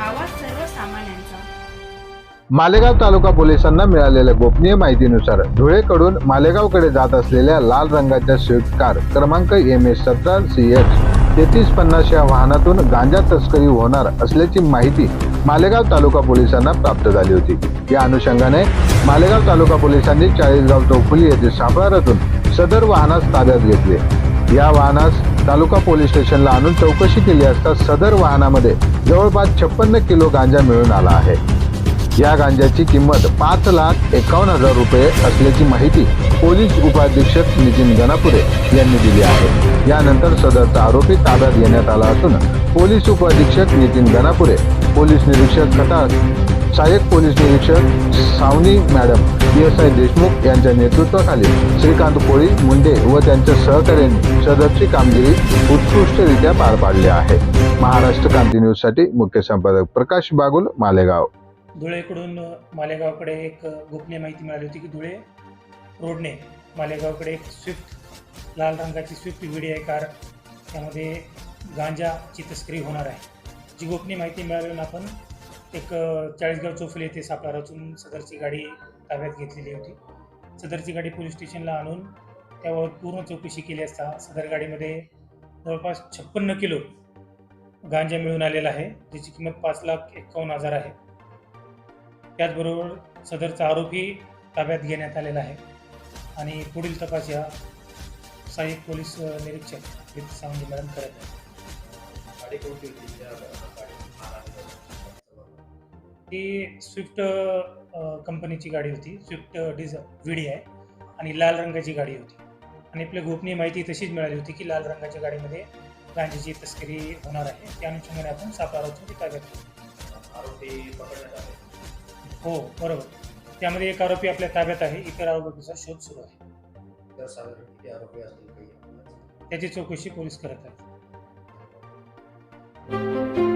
आवाज सर्वसामान्यांचा. मालेगाव तालुका पोलिसांना मिळालेल्या गोपनीय माहितीनुसार धुळेकडून मालेगावकडे जात असलेल्या लाल रंगाच्या स्विफ्ट कार क्रमांक एम एस सतरा सी एच तेहतीस पन्नास या वाहनातून गांजा तस्करी होणार असल्याची माहिती मालेगाव तालुका पोलिसांना प्राप्त झाली होती. या अनुषंगाने मालेगाव तालुका पोलिसांनी चाळीसगाव चौफुली येथे सापळा रचून सदर वाहनास ताब्यात घेतले. या वाहनास तालुका पोलीस स्टेशनला आणून चौकशी केली असता सदर वाहनामध्ये जवळपास छप्पन्न किलो गांजा मिळून आला आहे. या गांजाची किंमत पाच लाख एकावन्न हजार रुपये असल्याची माहिती पोलीस उपाधीक्षक नितीन गणापुरे यांनी दिली आहे. यानंतर सदरचा आरोपी ताब्यात घेण्यात आला असून पोलीस उपाधीक्षक नितीन गणापुरे पोलीस निरीक्षक खटास सहाय्यक पोलीस निरीक्षक Sawani madam P S I Deshmukh यांच्या नेतृत्वाखाली श्रीकांत कोळी मुंडे व त्यांच्या सहकार्यांनी सदरची कामगिरी उत्कृष्टरित्या पार पाडली आहे. महाराष्ट्र क्रांती न्यूजसाठी मुख्य संपादक प्रकाश बागुल मालेगाव. धुळेकडून मालेगावकडे एक गोपनीय माहिती मिळाली होती की धुळे रोडने मालेगावकडे एक स्विफ्ट लाल रंगाची स्विफ्ट व्हिडी कार त्यामध्ये गांजाची तस्करी होणार आहे. जी गोपनीय माहिती मिळाल्यानं आपण एक चाळीसगाव चोफले येथे सापळा रचून सदरची गाडी ताब्यात घेतलेली होती. सदरची गाडी पोलीस स्टेशनला आणून त्यावर पूर्ण चौकशी केली असता सदर गाडीमध्ये जवळपास छप्पन्न किलो गांजा मिळून आलेला आहे ज्याची किंमत पाच लाख एकावन्न हजार आहे. त्याचबरोबर सदरचा आरोपी ताब्यात घेण्यात आलेला आहे. आणि पुढील तपास या सहाय्यक पोलीस निरीक्षक सावंगी मॅडम करत आहेत. ही स्विफ्ट कंपनीची गाडी होती. स्विफ्ट डिझ व्हिडी आहे. आणि लाल रंगाची गाडी होती. आणि आपल्या गोपनीय माहिती तशीच मिळाली होती की लाल रंगाच्या गाडीमध्ये गांजाची तस्करी होणार आहे. त्या अनुषंगाने आपण रचून ती ताब्यात घेतली आरोपी पकडण्यात आले. हो बरोबर. त्यामध्ये एक आरोपी आपल्या ताब्यात आहे. इतर आरोपीचा शोध सुरू आहे? त्याची चौकशी पोलीस करत आहेत.